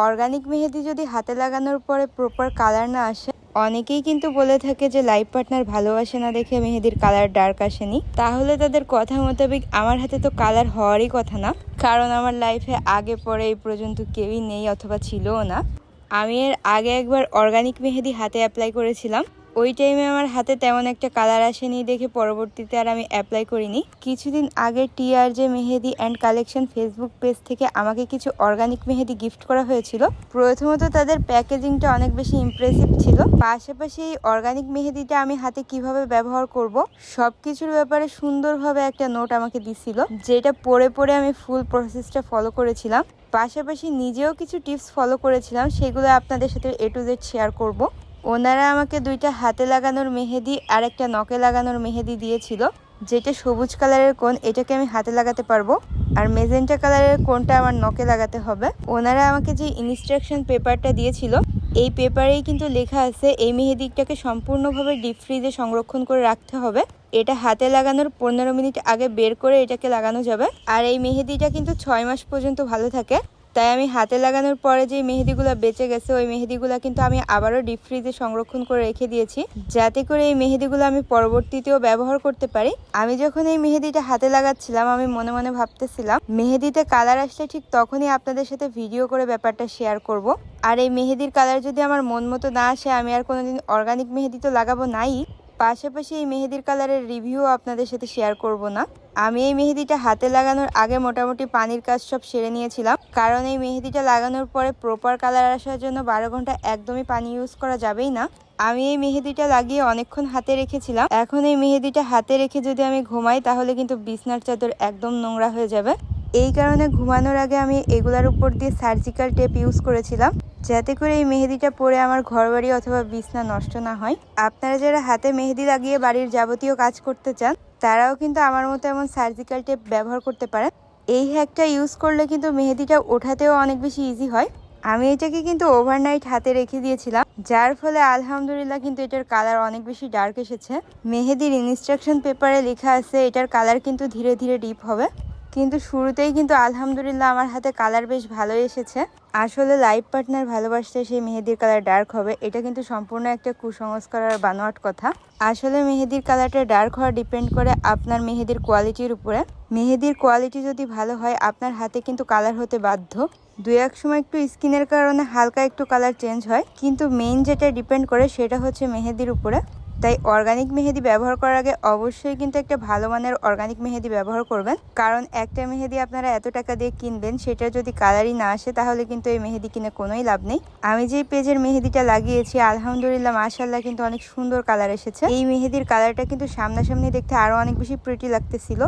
Organic মেহেদি যদি হাতে লাগানোর পরে প্রপার কালার না আসে, অনেকেই কিন্তু বলে থাকে যে লাইফ পার্টনার ভালোবাসে না দেখে মেহেদির কালার ডার্ক আসেনি। তাহলে তাদের কথা মোতাবেক আমার হাতে তো কালার হওয়ারই কথা না। কারণ আমার লাইফে আগে পরে এই পর্যন্ত কেউই নেই অথবা ছিলও না। আমি এর আগে একবার অর্গানিক মেহেদি হাতে অ্যাপ্লাই করেছিলাম। ওই টাইমে আমার হাতে তেমন একটা কালার আসেনি দেখে পরবর্তীতে আর আমি অ্যাপ্লাই করিনি। কিছুদিন আগে টিআর যে Mehedi and collection Facebook page থেকে আমাকে কিছু অর্গানিক মেহেদি গিফট করা হয়েছিল। প্রথমত তাদের প্যাকেজিংটা অনেক বেশি ইমপ্রেসিভ ছিল। পাশাপাশি এই অর্গানিক মেহেদিটা আমি হাতে কীভাবে ব্যবহার করব সব কিছুর ব্যাপারে সুন্দরভাবে একটা নোট আমাকে দিছিল, যেটা পরে পরে আমি ফুল প্রসেসটা ফলো করেছিলাম। পাশাপাশি নিজেও কিছু টিপস ফলো করেছিলাম, সেগুলো আপনাদের সাথে এ টু জেড শেয়ার করব। ওনারা আমাকে দুইটা হাতে লাগানোর মেহেদি আর একটা নখে লাগানোর মেহেদি দিয়েছিল। যেটা সবুজ কালারের কোন এটাকে আমি হাতে লাগাতে পারব। আর মেজেন্টা কালারের কোনটা আমার নখে লাগাতে হবে। ওনারা আমাকে যে ইনস্ট্রাকশন পেপারটা দিয়েছিল, এই পেপারেই কিন্তু লেখা আছে, এই মেহেদিটাকে সম্পূর্ণভাবে ডিপ ফ্রিজে সংরক্ষণ করে রাখতে হবে। এটা হাতে লাগানোর পনেরো মিনিট আগে বের করে এটাকে লাগানো যাবে। আর এই মেহেদিটা কিন্তু ছয় মাস পর্যন্ত ভালো থাকে। তাই আমি হাতে লাগানোর পরে যে মেহেদিগুলো বেঁচে গেছে, ওই মেহেদিগুলো কিন্তু আমি আবারও ডিপ ফ্রিজে সংরক্ষণ করে রেখে দিয়েছি। যাতে করে এই মেহেদিগুলো আমি পরবর্তীতেও ব্যবহার করতে পারি। আমি যখন এই মেহেদিটা হাতে লাগাচ্ছিলাম, আমি মনে মনে ভাবতেছিলাম, মেহেদিতে কালার আসলে ঠিক তখনই আপনাদের সাথে ভিডিও করে ব্যাপারটা শেয়ার করব। আর এই মেহেদির কালার যদি আমার মন মতো না আসে, আমি আর কোনোদিন অর্গানিক মেহেদি তো লাগাবো নাই। পাশাপাশি এই মেহেদির কালারের রিভিউ আপনাদের সাথে শেয়ার করব না। আমি এই মেহেদিটা হাতে লাগানোর আগে মোটামুটি পানির কাজ সব সেরে নিয়েছিলাম। কারণ এই মেহেদিটা লাগানোর পরে প্রপার কালার আসার জন্য বারো ঘণ্টা একদমই পানি ইউজ করা যাবেই না। আমি এই মেহেদিটা লাগিয়ে অনেকক্ষণ হাতে রেখেছিলাম। এখন এই মেহেদিটা হাতে রেখে যদি আমি ঘুমাই, তাহলে কিন্তু বিছনার চাদর একদম নোংরা হয়ে যাবে। এই কারণে ঘুমানোর আগে আমি এগুলার উপর দিয়ে সার্জিক্যাল টেপ ইউজ করেছিলাম। যাতে করে এই মেহেদিটা পরে আমার ঘরবাড়ি অথবা বিছনা নষ্ট না হয়। আপনারা যারা হাতে মেহেদি লাগিয়ে বাড়ির যাবতীয় কাজ করতে চান, তারাও কিন্তু আমার মতো এমন সার্জিক্যাল টেপ ব্যবহার করতে পারেন। এই হ্যাকটা ইউজ করলে কিন্তু মেহেদিটা ওঠাতেও অনেক বেশি ইজি হয়। আমি এটাকে কিন্তু ওভারনাইট হাতে রেখে দিয়েছিলাম, যার ফলে আলহামদুলিল্লাহ কিন্তু এটার কালার অনেক বেশি ডার্ক এসেছে। মেহেদির ইনস্ট্রাকশন পেপারে লেখা আছে, এটার কালার কিন্তু ধীরে ধীরে ডিপ হবে। কিন্তু শুরুতেই কিন্তু আলহামদুলিল্লাহ আমার হাতে কালার বেশ ভালো এসেছে। আসলে লাইফ পার্টনার ভালোবাসতে সেই মেহেদির কালার ডার্ক হবে, এটা কিন্তু সম্পূর্ণ একটা কুসংস্কার আর বানোয়াট কথা। আসলে মেহেদির কালারটা ডার্ক হওয়া ডিপেন্ড করে আপনার মেহেদির কোয়ালিটির উপরে। মেহেদির কোয়ালিটি যদি ভালো হয়, আপনার হাতে কিন্তু কালার হতে বাধ্য। দুই এক সময় একটু স্কিনের কারণে হালকা একটু কালার চেঞ্জ হয়, কিন্তু মেইন যেটা ডিপেন্ড করে সেটা হচ্ছে মেহেদির উপরে। তাই অর্গানিক মেহেদি ব্যবহার করার আগে অবশ্যই কিন্তু একটা ভালো মানের অর্গানিক মেহেদি ব্যবহার করবেন। কারণ একটা মেহেদি আপনারা এত টাকা দিয়ে কিনবেন সেটা যদি কালারই না আসে, তাহলে কিন্তু এই মেহেদি কিনে কোনোই লাভ নেই। আমি যেই পেজের মেহেদিটা লাগিয়েছি, আলহামদুলিল্লাহ মাশাল্লাহ কিন্তু অনেক সুন্দর কালার এসেছে। এই মেহেদির কালারটা কিন্তু সামনাসামনি দেখতে আরও অনেক বেশি প্রিটি লাগতেছিল।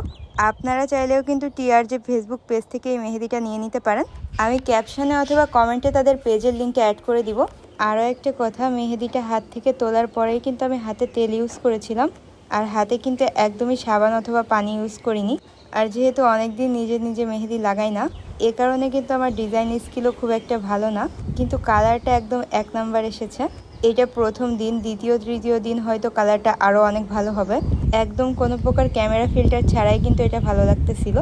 আপনারা চাইলেও কিন্তু টিআর যে ফেসবুক পেজ থেকে এই মেহেদিটা নিয়ে নিতে পারেন। আমি ক্যাপশনে অথবা কমেন্টে তাদের পেজের লিঙ্কটা অ্যাড করে দিব। আরও একটা কথা, মেহেদিটা হাত থেকে তোলার পরেই কিন্তু আমি হাতে তেল ইউজ করেছিলাম। আর হাতে কিন্তু একদমই সাবান অথবা পানি ইউজ করিনি। আর যেহেতু অনেক দিন নিজে নিজে মেহেদি লাগাই না, এ কারণে কিন্তু আমার ডিজাইন স্কিলও খুব একটা ভালো না। কিন্তু কালারটা একদম এক নাম্বার এসেছে। এটা প্রথম দিন, দ্বিতীয়, তৃতীয় দিন হয়তো কালারটা আরও অনেক ভালো হবে। একদম কোনো প্রকার ক্যামেরা ফিল্টার ছাড়াই কিন্তু এটা ভালো লাগতেছিল।